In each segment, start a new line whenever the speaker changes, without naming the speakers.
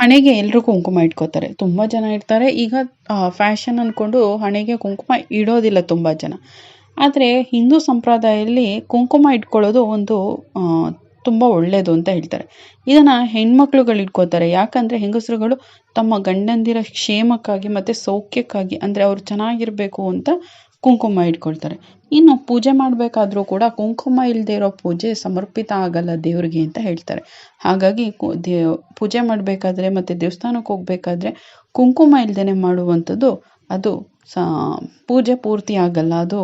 ಹಣೆಗೆ ಎಲ್ಲರೂ ಕುಂಕುಮ ಇಟ್ಕೋತಾರೆ. ತುಂಬ ಜನ ಇರ್ತಾರೆ. ಈಗ ಫ್ಯಾಷನ್ ಅಂದ್ಕೊಂಡು ಹಣೆಗೆ ಕುಂಕುಮ ಇಡೋದಿಲ್ಲ ತುಂಬ ಜನ. ಆದರೆ ಹಿಂದೂ ಸಂಪ್ರದಾಯದಲ್ಲಿ ಕುಂಕುಮ ಇಟ್ಕೊಳ್ಳೋದು ಒಂದು ತುಂಬ ಒಳ್ಳೆಯದು ಅಂತ ಹೇಳ್ತಾರೆ. ಇದನ್ನು ಹೆಣ್ಮಕ್ಳುಗಳು ಇಟ್ಕೋತಾರೆ. ಯಾಕಂದರೆ ಹೆಂಗಸರುಗಳು ತಮ್ಮ ಗಂಡಂದಿರ ಕ್ಷೇಮಕ್ಕಾಗಿ ಮತ್ತು ಸೌಖ್ಯಕ್ಕಾಗಿ, ಅಂದರೆ ಅವ್ರು ಚೆನ್ನಾಗಿರಬೇಕು ಅಂತ ಕುಂಕುಮ ಇಟ್ಕೊಳ್ತಾರೆ. ಇನ್ನು ಪೂಜೆ ಮಾಡಬೇಕಾದ್ರೂ ಕೂಡ ಕುಂಕುಮ ಇಲ್ಲದೆ ಇರೋ ಪೂಜೆ ಸಮರ್ಪಿತ ಆಗಲ್ಲ ದೇವ್ರಿಗೆ ಅಂತ ಹೇಳ್ತಾರೆ. ಹಾಗಾಗಿ ದೇವ್ ಪೂಜೆ ಮಾಡಬೇಕಾದ್ರೆ ಮತ್ತು ದೇವಸ್ಥಾನಕ್ಕೆ ಹೋಗಬೇಕಾದ್ರೆ ಕುಂಕುಮ ಇಲ್ಲದೇ ಮಾಡುವಂಥದ್ದು ಅದು ಸಾ, ಪೂಜೆ ಪೂರ್ತಿ ಆಗಲ್ಲ, ಅದು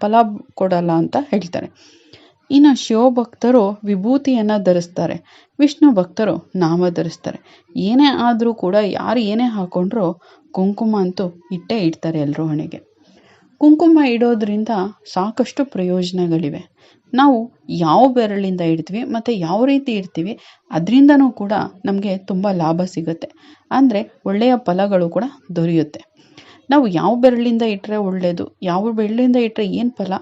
ಫಲ ಕೊಡಲ್ಲ ಅಂತ ಹೇಳ್ತಾರೆ. ಇನ್ನು ಶಿವಭಕ್ತರು ವಿಭೂತಿಯನ್ನು ಧರಿಸ್ತಾರೆ. ವಿಷ್ಣು ಭಕ್ತರು ನಾಮ ಧರಿಸ್ತಾರೆ. ಏನೇ ಆದರೂ ಕೂಡ ಯಾರು ಏನೇ ಹಾಕೊಂಡ್ರೂ ಕುಂಕುಮ ಅಂತೂ ಇಟ್ಟೇ ಇಡ್ತಾರೆ ಎಲ್ಲರೂ ಹಣೆಗೆ. ಕುಂಕುಮ ಇಡೋದ್ರಿಂದ ಸಾಕಷ್ಟು ಪ್ರಯೋಜನಗಳಿವೆ. ನಾವು ಯಾವ ಬೆರಳಿಂದ ಇಡ್ತೀವಿ ಮತ್ತು ಯಾವ ರೀತಿ ಇಡ್ತೀವಿ ಅದರಿಂದನೂ ಕೂಡ ನಮಗೆ ತುಂಬ ಲಾಭ ಸಿಗುತ್ತೆ. ಅಂದರೆ ಒಳ್ಳೆಯ ಫಲಗಳು ಕೂಡ ದೊರೆಯುತ್ತೆ. ನಾವು ಯಾವ ಬೆರಳಿಂದ ಇಟ್ಟರೆ ಒಳ್ಳೆಯದು ಯಾವ ಬೆರಳಿಂದ ಇಟ್ಟರೆ ಏನು ಫಲ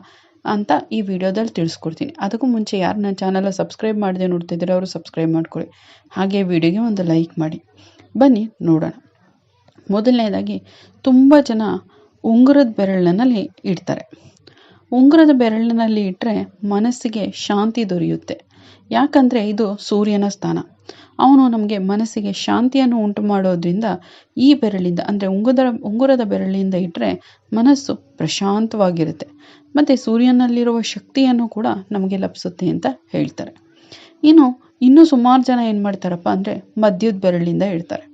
ಅಂತ ಈ ವಿಡಿಯೋದಲ್ಲಿ ತಿಳಿಸ್ಕೊಡ್ತೀನಿ. ಅದಕ್ಕೂ ಮುಂಚೆ ಯಾರು ನನ್ನ ಚಾನಲ್ ಸಬ್ಸ್ಕ್ರೈಬ್ ಮಾಡದೆ ನೋಡ್ತಿದ್ದೀರೋ ಅವರು ಸಬ್ಸ್ಕ್ರೈಬ್ ಮಾಡ್ಕೊಳ್ಳಿ. ಹಾಗೆ ವಿಡಿಯೋಗೆ ಒಂದು ಲೈಕ್ ಮಾಡಿ. ಬನ್ನಿ ನೋಡೋಣ. ಮೊದಲನೇದಾಗಿ ತುಂಬ ಜನ ಉಂಗುರದ ಬೆರಳಿನಲ್ಲಿ ಇಡ್ತಾರೆ. ಉಂಗುರದ ಬೆರಳಿನಲ್ಲಿ ಇಟ್ಟರೆ ಮನಸ್ಸಿಗೆ ಶಾಂತಿ ದೊರೆಯುತ್ತೆ. ಯಾಕಂದರೆ ಇದು ಸೂರ್ಯನ ಸ್ಥಾನ. ಅವನು ನಮಗೆ ಮನಸ್ಸಿಗೆ ಶಾಂತಿಯನ್ನು ಉಂಟು ಮಾಡೋದ್ರಿಂದ ಈ ಬೆರಳಿಂದ, ಅಂದರೆ ಉಂಗುರದ ಉಂಗುರದ ಬೆರಳಿಂದ ಇಟ್ಟರೆ ಮನಸ್ಸು ಪ್ರಶಾಂತವಾಗಿರುತ್ತೆ. ಮತ್ತು ಸೂರ್ಯನಲ್ಲಿರುವ ಶಕ್ತಿಯನ್ನು ಕೂಡ ನಮಗೆ ಲಭಿಸುತ್ತೆ ಅಂತ ಹೇಳ್ತಾರೆ. ಇನ್ನು, ಇನ್ನೂ ಸುಮಾರು ಜನ ಏನು ಮಾಡ್ತಾರಪ್ಪ ಅಂದರೆ ಮದ್ಯದ ಬೆರಳಿಂದ ಇಡ್ತಾರೆ.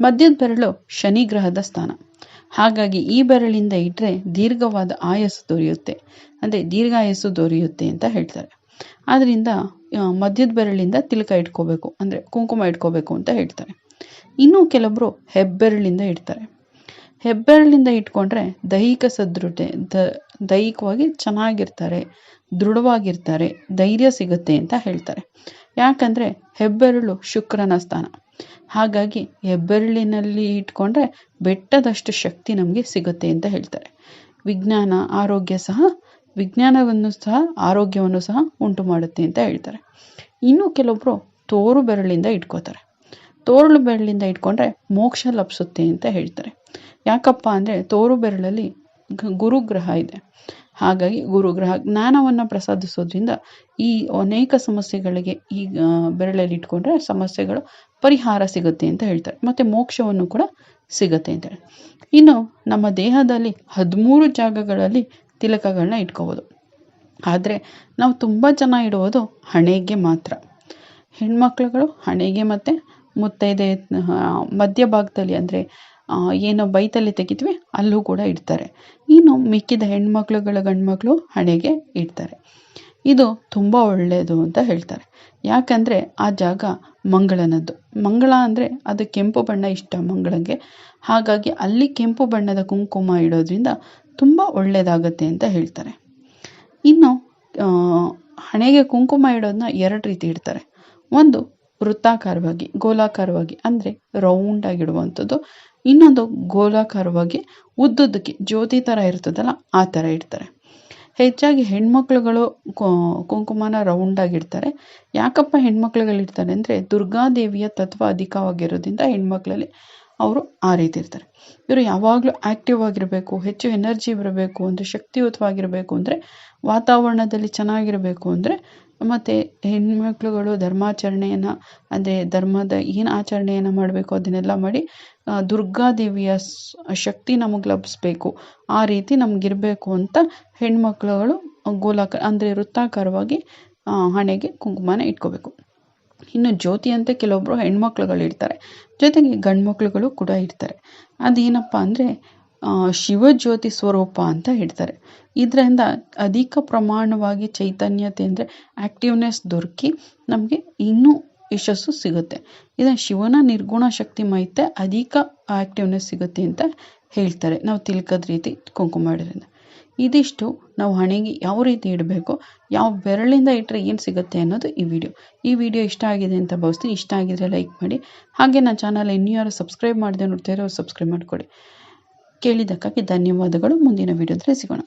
ಮದ್ಯದ ಬೆರಳು ಶನಿ ಗ್ರಹದ ಸ್ಥಾನ. ಹಾಗಾಗಿ ಈ ಬೆರಳಿಂದ ಇಟ್ಟರೆ ದೀರ್ಘವಾದ ಆಯಸ್ಸು ದೊರೆಯುತ್ತೆ. ಅಂದರೆ ದೀರ್ಘಾಯಸ್ಸು ದೊರೆಯುತ್ತೆ ಅಂತ ಹೇಳ್ತಾರೆ. ಆದ್ದರಿಂದ ಮಧ್ಯದ ಬೆರಳಿಂದ ತಿಲಕ ಇಟ್ಕೋಬೇಕು. ಅಂದರೆ ಕುಂಕುಮ ಇಟ್ಕೋಬೇಕು ಅಂತ ಹೇಳ್ತಾರೆ. ಇನ್ನು ಕೆಲವೊಬ್ಬರು ಹೆಬ್ಬೆರಳಿಂದ ಇಡ್ತಾರೆ. ಹೆಬ್ಬೆರಳಿಂದ ಇಟ್ಕೊಂಡ್ರೆ ದೈಹಿಕ ಸದೃಢತೆ, ದ, ದೈಹಿಕವಾಗಿ ಚೆನ್ನಾಗಿರ್ತಾರೆ, ದೃಢವಾಗಿರ್ತಾರೆ, ಧೈರ್ಯ ಸಿಗುತ್ತೆ ಅಂತ ಹೇಳ್ತಾರೆ. ಯಾಕಂದರೆ ಹೆಬ್ಬೆರಳು ಶುಕ್ರನ ಸ್ಥಾನ. ಹಾಗಾಗಿ ಹೆಬ್ಬೆರಳಿನಲ್ಲಿ ಇಟ್ಕೊಂಡ್ರೆ ಬೆಟ್ಟದಷ್ಟು ಶಕ್ತಿ ನಮಗೆ ಸಿಗುತ್ತೆ ಅಂತ ಹೇಳ್ತಾರೆ. ವಿಜ್ಞಾನ, ಆರೋಗ್ಯ ಸಹ, ವಿಜ್ಞಾನವನ್ನು ಸಹ, ಆರೋಗ್ಯವನ್ನು ಸಹ ಉಂಟು ಮಾಡುತ್ತೆ ಅಂತ ಹೇಳ್ತಾರೆ. ಇನ್ನು ಕೆಲವೊಬ್ಬರು ತೋರು ಬೆರಳಿಂದ ಇಟ್ಕೋತಾರೆ. ತೋರಳು ಬೆರಳಿಂದ ಇಟ್ಕೊಂಡ್ರೆ ಮೋಕ್ಷ ಲಭಿಸುತ್ತೆ ಅಂತ ಹೇಳ್ತಾರೆ. ಯಾಕಪ್ಪ ಅಂದರೆ ತೋರು ಬೆರಳಲ್ಲಿ ಗುರುಗ್ರಹ ಇದೆ. ಹಾಗಾಗಿ ಗುರುಗ್ರಹ ಜ್ಞಾನವನ್ನು ಪ್ರಸಾದಿಸೋದ್ರಿಂದ ಈ ಅನೇಕ ಸಮಸ್ಯೆಗಳಿಗೆ ಈ ಬೆರಳಲ್ಲಿ ಇಟ್ಕೊಂಡ್ರೆ ಸಮಸ್ಯೆಗಳು ಪರಿಹಾರ ಸಿಗುತ್ತೆ ಅಂತ ಹೇಳ್ತಾರೆ. ಮತ್ತು ಮೋಕ್ಷವನ್ನು ಕೂಡ ಸಿಗುತ್ತೆ ಅಂತೇಳಿ ಇನ್ನು ನಮ್ಮ ದೇಹದಲ್ಲಿ ಹದಿಮೂರು ಜಾಗಗಳಲ್ಲಿ ತಿಲಕಗಳನ್ನ ಇಟ್ಕೋಬೋದು. ಆದರೆ ನಾವು ತುಂಬ ಜನ ಇಡುವುದು ಹಣೆಗೆ ಮಾತ್ರ. ಹೆಣ್ಮಕ್ಳುಗಳು ಹಣೆಗೆ ಮತ್ತು ಮುತ್ತೈದೆ ಮಧ್ಯಭಾಗದಲ್ಲಿ ಅಂದರೆ ಏನು ಬೈತಲ್ಲಿ ತೆಗಿತೀವಿ ಅಲ್ಲೂ ಕೂಡ ಇಡ್ತಾರೆ. ಇನ್ನು ಮಿಕ್ಕಿದ ಹೆಣ್ಮಕ್ಳುಗಳ ಗಂಡ್ಮಕ್ಳು ಹಣೆಗೆ ಇಡ್ತಾರೆ. ಇದು ತುಂಬ ಒಳ್ಳೆಯದು ಅಂತ ಹೇಳ್ತಾರೆ. ಯಾಕಂದರೆ ಆ ಜಾಗ ಮಂಗಳನದ್ದು. ಮಂಗಳ ಅಂದರೆ ಅದು ಕೆಂಪು ಬಣ್ಣ ಇಷ್ಟ ಮಂಗಳಂಗೆ. ಹಾಗಾಗಿ ಅಲ್ಲಿ ಕೆಂಪು ಬಣ್ಣದ ಕುಂಕುಮ ಇಡೋದ್ರಿಂದ ತುಂಬ ಒಳ್ಳೆಯದಾಗತ್ತೆ ಅಂತ ಹೇಳ್ತಾರೆ. ಇನ್ನು ಹಣೆಗೆ ಕುಂಕುಮ ಇಡೋದನ್ನ ಎರಡು ರೀತಿ ಇಡ್ತಾರೆ. ಒಂದು ವೃತ್ತಾಕಾರವಾಗಿ, ಗೋಲಾಕಾರವಾಗಿ, ಅಂದರೆ ರೌಂಡಾಗಿಡುವಂಥದ್ದು ಇನ್ನೊಂದು ಗೋಲಾಕಾರವಾಗಿ ಉದ್ದುದ್ದಕ್ಕೆ ಜ್ಯೋತಿ ಥರ ಇರ್ತದಲ್ಲ, ಆ ಥರ ಇಡ್ತಾರೆ. ಹೆಚ್ಚಾಗಿ ಹೆಣ್ಮಕ್ಳುಗಳು ಕುಂಕುಮನ ರೌಂಡಾಗಿಡ್ತಾರೆ ಯಾಕಪ್ಪ ಹೆಣ್ಮಕ್ಳುಗಳಿಡ್ತಾರೆ ಅಂದರೆ ದುರ್ಗಾದೇವಿಯ ತತ್ವ ಅಧಿಕವಾಗಿರೋದ್ರಿಂದ ಹೆಣ್ಮಕ್ಳಲ್ಲಿ ಅವರು ಆ ರೀತಿ ಇರ್ತಾರೆ. ಇವರು ಯಾವಾಗಲೂ ಆ್ಯಕ್ಟಿವ್ ಆಗಿರಬೇಕು, ಹೆಚ್ಚು ಎನರ್ಜಿ ಬರಬೇಕು, ಅಂದರೆ ಶಕ್ತಿಯುತವಾಗಿರಬೇಕು ಅಂದರೆ ವಾತಾವರಣದಲ್ಲಿ ಚೆನ್ನಾಗಿರಬೇಕು ಅಂದರೆ ಮತ್ತು ಹೆಣ್ಮಕ್ಳುಗಳು ಧರ್ಮಾಚರಣೆಯನ್ನು ಅಂದರೆ ಧರ್ಮದ ಏನು ಆಚರಣೆಯನ್ನು ಮಾಡಬೇಕು ಅದನ್ನೆಲ್ಲ ಮಾಡಿ ದುರ್ಗಾದೇವಿಯ ಶಕ್ತಿ ನಮಗೆ ಲಭಿಸ್ಬೇಕು. ಆ ರೀತಿ ನಮಗಿರಬೇಕು ಅಂತ ಹೆಣ್ಮಕ್ಳುಗಳು ಗೋಲಾಕಾರ, ಅಂದರೆ ವೃತ್ತಾಕಾರವಾಗಿ ಹಣೆಗೆ ಕುಂಕುಮನ ಇಟ್ಕೋಬೇಕು. ಇನ್ನು ಜ್ಯೋತಿ ಅಂತ ಕೆಲವೊಬ್ಬರು ಹೆಣ್ಮಕ್ಳುಗಳು ಇರ್ತಾರೆ. ಜೊತೆಗೆ ಗಂಡ್ಮಕ್ಳುಗಳು ಕೂಡ ಇರ್ತಾರೆ. ಅದೇನಪ್ಪ ಅಂದರೆ ಶಿವಜ್ಯೋತಿ ಸ್ವರೂಪ ಅಂತ ಹೇಳ್ತಾರೆ. ಇದರಿಂದ ಅಧಿಕ ಪ್ರಮಾಣವಾಗಿ ಚೈತನ್ಯತೆ ಅಂದರೆ ಆ್ಯಕ್ಟಿವ್ನೆಸ್ ದೊರಕಿ ನಮಗೆ ಇನ್ನೂ ಯಶಸ್ಸು ಸಿಗುತ್ತೆ. ಇದನ್ನು ಶಿವನ ನಿರ್ಗುಣ ಶಕ್ತಿ ಮೈತೆ ಅಧಿಕ ಆ್ಯಕ್ಟಿವ್ನೆಸ್ ಸಿಗುತ್ತೆ ಅಂತ ಹೇಳ್ತಾರೆ. ನಾವು ತಿಳ್ಕೋದ ರೀತಿ ಕುಂಕುಮ ಇಡೋದ್ರಿಂದ ಇದಿಷ್ಟು ನಾವು ಹಣೆಗೆ ಯಾವ ರೀತಿ ಇಡಬೇಕು, ಯಾವ ಬೆರಳಿಂದ ಇಟ್ಟರೆ ಏನು ಸಿಗುತ್ತೆ ಅನ್ನೋದು ಈ ವಿಡಿಯೋ. ಈ ವಿಡಿಯೋ ಇಷ್ಟ ಆಗಿದೆ ಅಂತ ಭಾವಿಸ್ತೀನಿ. ಇಷ್ಟ ಆಗಿದ್ರೆ ಲೈಕ್ ಮಾಡಿ. ಹಾಗೆ ನನ್ನ ಚಾನಲ್ ಇನ್ನೂ ಯಾರು ಸಬ್ಸ್ಕ್ರೈಬ್ ಮಾಡಿದೆ ನೋಡ್ತಾ ಇರೋ ಸಬ್ಸ್ಕ್ರೈಬ್ ಮಾಡಿಕೊಡಿ. ಕೇಳಿದ್ದಕ್ಕಾಗಿ ಧನ್ಯವಾದಗಳು. ಮುಂದಿನ ವಿಡಿಯೋದಲ್ಲಿ ಸಿಗೋಣ.